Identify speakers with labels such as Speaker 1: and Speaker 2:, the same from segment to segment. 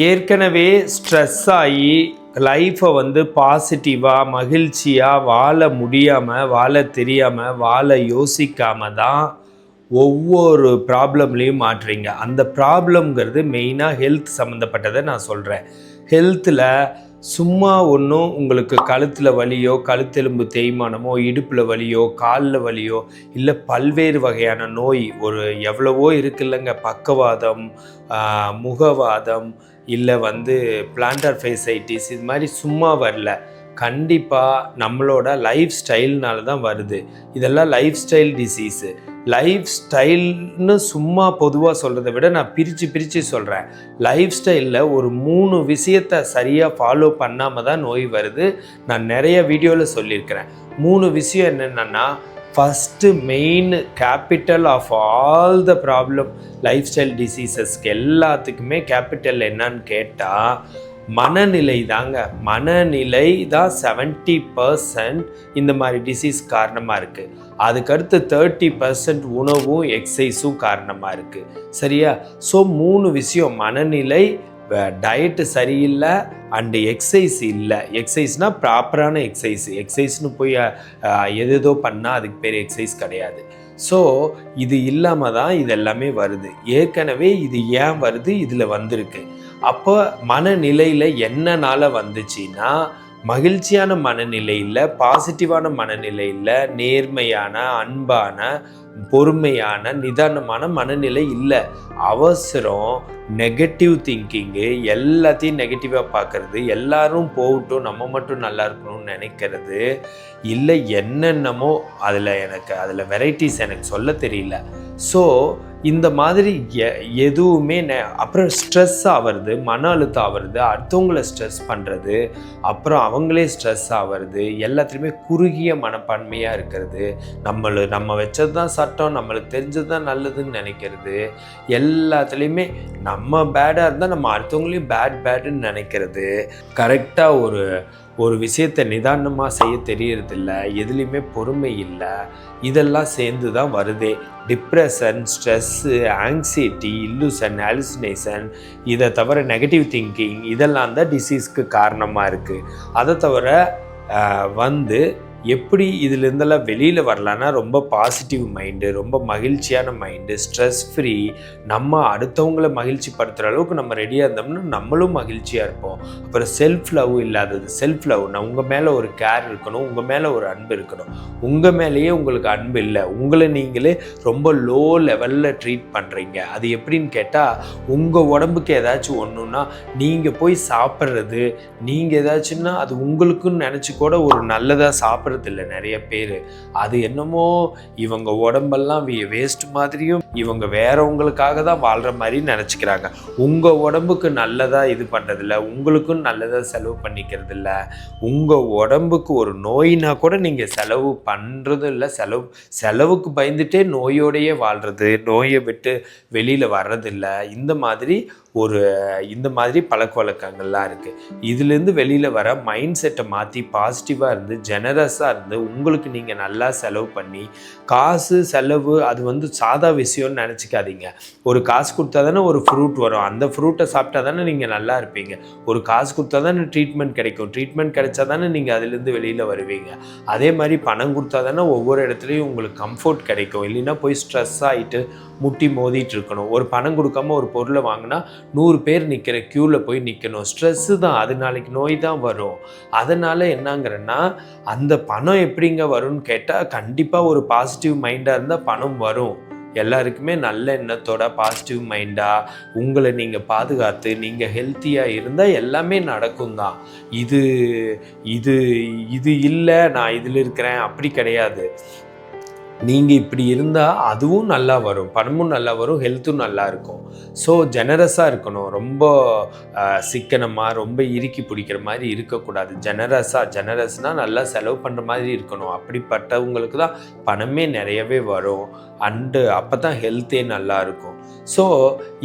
Speaker 1: ஏற்கனவே ஸ்ட்ரெஸ் ஆகி லைஃப்பை வந்து பாசிட்டிவாக மகிழ்ச்சியாக வாழ முடியாமல் வாழ தெரியாமல் வாழ யோசிக்காமல் தான் ஒவ்வொரு ப்ராப்ளம்லேயும் மாற்றுறீங்க அந்த ப்ராப்ளம்ங்கிறது மெயினாக ஹெல்த் சம்மந்தப்பட்டதை நான் சொல்கிறேன் ஹெல்த்தில் சும்மா ஒன்றும் உங்களுக்கு கழுத்தில் வலியோ கழுத்தெலும்பு தேய்மானமோ இடுப்பில் வலியோ காலில் வலியோ இல்லை பல்வேறு வகையான நோய் ஒரு எவ்வளவோ இருக்குல்லங்க. பக்கவாதம் முகவாதம் இல்லை வந்து பிளான்டர் ஃபேசைட்டிஸ் இது மாதிரி சும்மா வரல. கண்டிப்பாக நம்மளோட லைஃப் ஸ்டைல்னால தான் வருது. இதெல்லாம் லைஃப் ஸ்டைல் டிசீஸு லைஃப் ஸ்டைல்னு சும்மா பொதுவாக சொல்கிறத விட நான் பிரித்து பிரித்து சொல்கிறேன் லைஃப் ஸ்டைலில் ஒரு மூணு விஷயத்தை சரியாக ஃபாலோ பண்ணாமல் தான் நோய் வருது. நான் நிறைய வீடியோவில் சொல்லியிருக்கிறேன். மூணு விஷயம் என்னென்னா first main capital of all the problem life style டிசீசஸ்க்கு எல்லாத்துக்குமே கேபிட்டல் என்னன்னு கேட்டால் மனநிலை தாங்க. மனநிலை தான் செவன்ட்டி பர்சன்ட் இந்த மாதிரி டிசீஸ் காரணமாக இருக்குது அதுக்கடுத்து தேர்ட்டி பர்சன்ட் உணவும் எக்ஸசைஸும் காரணமாக இருக்குது சரியா? ஸோ மூணு விஷயம் மனநிலை டயட்டு சரியில்லை அண்டு எக்ஸசைஸ் இல்லை. எக்ஸசைஸ்னால் ப்ராப்பரான எக்ஸசைஸ் எக்ஸசைஸ்னு போய் எது எதேதோ பண்ணால் அதுக்கு பேர் எக்ஸசைஸ் கிடையாது. ஸோ இது இல்லாமல் தான் இது எல்லாமே வருது. ஏற்கனவே இது ஏன் வருது? இதில் வந்திருக்கு. அப்போ மனநிலையில் என்னனால வந்துச்சுன்னா மகிழ்ச்சியான மனநிலையில் பாசிட்டிவான மனநிலையில் நேர்மையான அன்பான பொறுமையான நிதானமான மனநிலை இல்லை. அவசரம் நெகட்டிவ் திங்கிங்கு எல்லாத்தையும் நெகட்டிவாக பார்க்கறது எல்லாரும் போகட்டும் நம்ம மட்டும் நல்லா இருக்கணும்னு நினைக்கிறது இல்லை என்னென்னமோ அதில் எனக்கு அதில் வெரைட்டிஸ் எனக்கு சொல்ல தெரியல. ஸோ இந்த மாதிரி எ- எதுவுமே நெ- அப்புறம் ஸ்ட்ரெஸ் ஆகிறது மன அழுத்தம் ஆகிறது அடுத்தவங்களை ஸ்ட்ரெஸ் பண்ணுறது அப்புறம் அவங்களே ஸ்ட்ரெஸ் ஆகிறது எல்லாத்துலேயுமே குறுகிய மனப்பான்மையாக இருக்கிறது. நம்மளு நம்ம வச்சது தான் சட்டம் நம்மளுக்கு தெரிஞ்சது தான் நல்லதுன்னு நினைக்கிறது. எல்லாத்துலேயுமே நம்ம பேடாக இருந்தால் நம்ம அடுத்தவங்களையும் பேட் பேடுன்னு நினைக்கிறது. கரெக்டாக ஒரு ஒரு விஷயத்தை நிதானமாக செய்ய தெரியறதில்ல எதுலேயுமே பொறுமை இல்லை இதெல்லாம் சேர்ந்து தான் வருதே. Depression stress anxiety illusion hallucination இதை தவிர நெகட்டிவ் திங்கிங் இதெல்லாம் தான் டிசீஸ்க்கு காரணமாக இருக்குது அதை தவிர வந்து எப்படி இதுலேருந்தெல்லாம் வெளியில் வரலான்னா ரொம்ப பாசிட்டிவ் மைண்டு ரொம்ப மகிழ்ச்சியான மைண்டு ஸ்ட்ரெஸ் ஃப்ரீ நம்ம அடுத்தவங்கள மகிழ்ச்சி படுத்துகிற அளவுக்கு நம்ம ரெடியாக இருந்தோம்னா நம்மளும் மகிழ்ச்சியாக இருப்போம். அப்புறம் செல்ஃப் லவ் இல்லாதது செல்ஃப் லவ் நான் உங்கள் மேலே ஒரு கேர் இருக்கணும் உங்கள் மேலே ஒரு அன்பு இருக்கணும். உங்கள் மேலேயே உங்களுக்கு அன்பு இல்லை. உங்களை நீங்களே ரொம்ப லோ லெவலில் ட்ரீட் பண்ணுறீங்க அது எப்படின்னு கேட்டால் உங்கள் உடம்புக்கு ஏதாச்சும் ஒன்றுன்னா நீங்கள் போய் சாப்பிட்றது நீங்கள் ஏதாச்சும்னா அது உங்களுக்குன்னு நினச்சி கூட ஒரு நல்லதாக சாப்பிட்றது இல்லை நிறைய பேர். அது என்னமோ இவங்க உடம்பெல்லாம் வேஸ்ட் மாதிரியும் இவங்க வேறவங்களுக்காக தான் வாழ்கிற மாதிரி நினச்சிக்கிறாங்க. உங்கள் உடம்புக்கு நல்லதாக இது பண்ணுறதில்ல உங்களுக்கும் நல்லதாக செலவு பண்ணிக்கிறதில்ல. உங்கள் உடம்புக்கு ஒரு நோயினா கூட நீங்கள் செலவு பண்ணுறதும் இல்லை செலவு செலவுக்கு பயந்துட்டே நோயோடையே வாழ்கிறது நோயை விட்டு வெளியில் வர்றதில்லை. இந்த மாதிரி ஒரு இந்த மாதிரி பழக்க வழக்கங்கள்லாம் இருக்குது இதுலேருந்து வெளியில் வர மைண்ட் செட்டை மாற்றி பாசிட்டிவாக இருந்து ஜெனரஸாக இருந்து உங்களுக்கு நீங்கள் நல்லா செலவு பண்ணி காசு செலவு அது வந்து சாதா விஷயம்னு நினச்சிக்காதீங்க. ஒரு காசு கொடுத்தா தானே ஒரு ஃப்ரூட் வரும். அந்த ஃப்ரூட்டை சாப்பிட்டா தானே நீங்கள் நல்லா இருப்பீங்க. ஒரு காசு கொடுத்தா தானே ட்ரீட்மெண்ட் கிடைக்கும். ட்ரீட்மெண்ட் கிடைச்சா தானே நீங்கள் அதுலேருந்து வெளியில் வருவீங்க. அதே மாதிரி பணம் கொடுத்தா தானே ஒவ்வொரு இடத்துலையும் உங்களுக்கு கம்ஃபர்ட் கிடைக்கும். இல்லைன்னா போய் ஸ்ட்ரெஸ் ஆகிட்டு முட்டி மோதிட்டு இருக்கணும். ஒரு பணம் கொடுக்காம ஒரு பொருளை வாங்கினா நூறு பேர் நிற்கிற க்யூவில் போய் நிற்கணும் ஸ்ட்ரெஸ்ஸு தான். அது நாளைக்கு நோய் தான் வரும். அதனால் என்னங்கிறன்னா அந்த பணம் எப்படிங்க வரும்னு கேட்டால் கண்டிப்பாக ஒரு பாசிட்டிவ் மைண்டாக இருந்தால் பணம் வரும். எல்லாருக்குமே நல்ல எண்ணத்தோட பாசிட்டிவ் மைண்டாக உங்களை நீங்கள் பாதுகாத்து நீங்கள் ஹெல்த்தியாக இருந்தால் எல்லாமே நடக்கும் தான். இது இது இது இல்லை நான் இதில் இருக்கிறேன். அப்படி கிடையாது. நீங்கள் இப்படி இருந்தால் அதுவும் நல்லா வரும். பணமும் நல்லா வரும் ஹெல்த்தும் நல்லா இருக்கும். ஸோ ஜெனரஸாக இருக்கணும். ரொம்ப சிக்கனமாக ரொம்ப இறுக்கி பிடிக்கிற மாதிரி இருக்கக்கூடாது. ஜெனரஸாக ஜெனரஸ்னால் நல்லா செலவு பண்ணுற மாதிரி இருக்கணும். அப்படிப்பட்டவங்களுக்கு தான் பணமே நிறையவே வரும். அண்டு அப்போ தான் ஹெல்த்தே நல்லா இருக்கும். ஸோ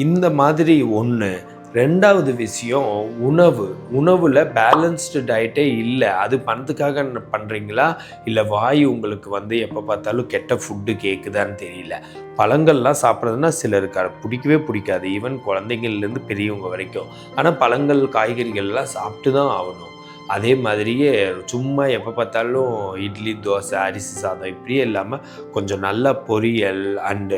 Speaker 1: இந்த மாதிரி ஒன்று ரெண்டாவது விஷயம் உணவு. உணவில் பேலன்ஸ்டு டயட்டே இல்லை. அது பணத்துக்காக பண்ணுறீங்களா இல்லை வாய் உங்களுக்கு வந்து எப்போ பார்த்தாலும் கெட்ட ஃபுட்டு கேட்குதான்னு தெரியல. பழங்கள்லாம் சாப்பிட்றதுனா சிலருக்கு பிடிக்கவே பிடிக்காது. ஈவன் குழந்தைங்கள்லேருந்து பெரியவங்க வரைக்கும். ஆனால் பழங்கள் காய்கறிகள்லாம் சாப்பிட்டு தான் ஆகணும். அதே மாதிரியே சும்மா எப்போ பார்த்தாலும் இட்லி தோசை அரிசி சாதம் இப்படியே இல்லாமல் கொஞ்சம் நல்ல பொரியல் அண்டு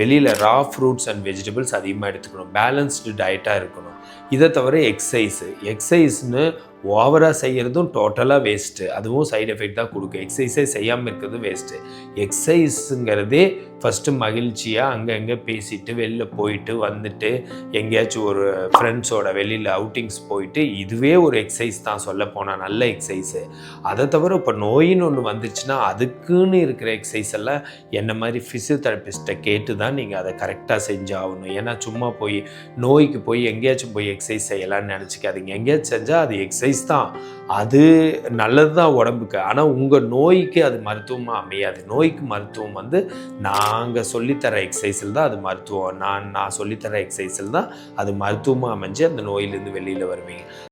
Speaker 1: வெளியில் ரா ஃப்ரூட்ஸ் அண்ட் வெஜிடபிள்ஸ் அதிகமாக எடுத்துக்கணும். பேலன்ஸ்டு டயட்டாக இருக்கணும். இதை தவிர எக்ஸசைஸு எக்ஸசைஸ்னு ஓவராக செய்கிறதும் டோட்டலாக வேஸ்ட்டு அதுவும் சைடு எஃபெக்ட் தான் கொடுக்கும். எக்ஸசைஸே செய்யாமல் இருக்கிறது வேஸ்ட்டு எக்ஸசைஸுங்கிறதே ஃபஸ்ட்டு மகிழ்ச்சியாக அங்கங்கே பேசிட்டு வெளில போயிட்டு வந்துட்டு எங்கேயாச்சும் ஒரு ஃப்ரெண்ட்ஸோட வெளியில் அவுட்டிங்ஸ் போயிட்டு இதுவே ஒரு எக்ஸசைஸ் தான் சொல்ல போனால் நல்ல எக்ஸசைஸு அதை தவிர இப்போ நோயின்னு ஒன்று வந்துச்சுன்னா அதுக்குன்னு இருக்கிற எக்ஸசைஸ் எல்லாம் என்ன மாதிரி ஃபிசியோதெரபிஸ்ட்டை கேட்டு தான் நீங்கள் அதை கரெக்டாக செஞ்சாகணும். ஏன்னா சும்மா போய் நோய்க்கு போய் எங்கேயாச்சும் போய் எக்ஸசைஸ் செய்யலாம்னு நினச்சிக்காதீங்க. எங்கேயாச்சும் செஞ்சால் அது எக்ஸசைஸ் தான். அது நல்லது தான் உடம்புக்கு. ஆனால் உங்கள் நோய்க்கு அது மருத்துவமாக அமையாது. நோய்க்கு மருத்துவம் வந்து நாங்கள் சொல்லித்தர எக்ஸசைஸில் தான் அது மருத்துவம். நான் நான் சொல்லித்தர எக்ஸசைஸில் தான் அது மருத்துவமாக அமைஞ்சு அந்த நோயிலேருந்து வெளியில் வருவீங்க.